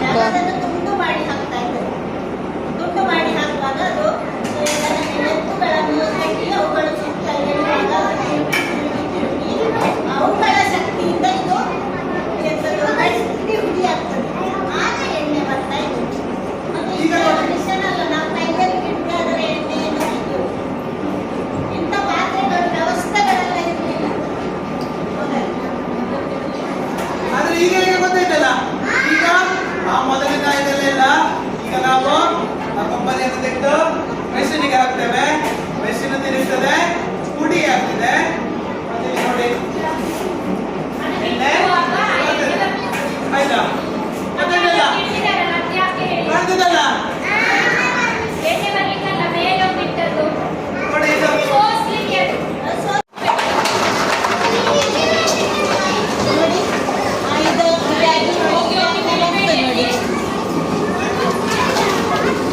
как ತಿಂತೇವೆ ಮೆಣಸಿನ ತಿನ್ನುತ್ತದೆ ಪುಡಿ ಆಗ್ತಿದೆ. ನೋಡಿ.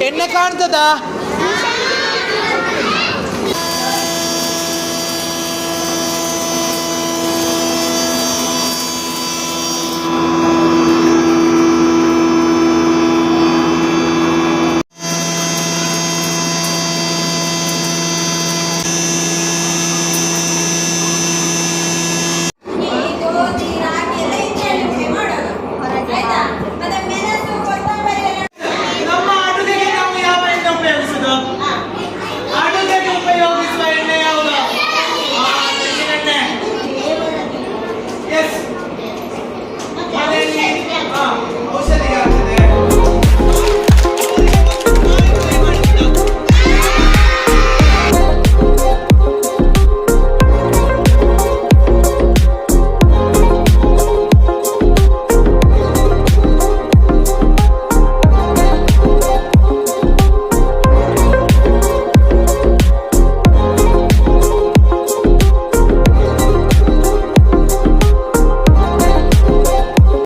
ಎಣ್ಣೆ ಕಾಣ್ತದಾ?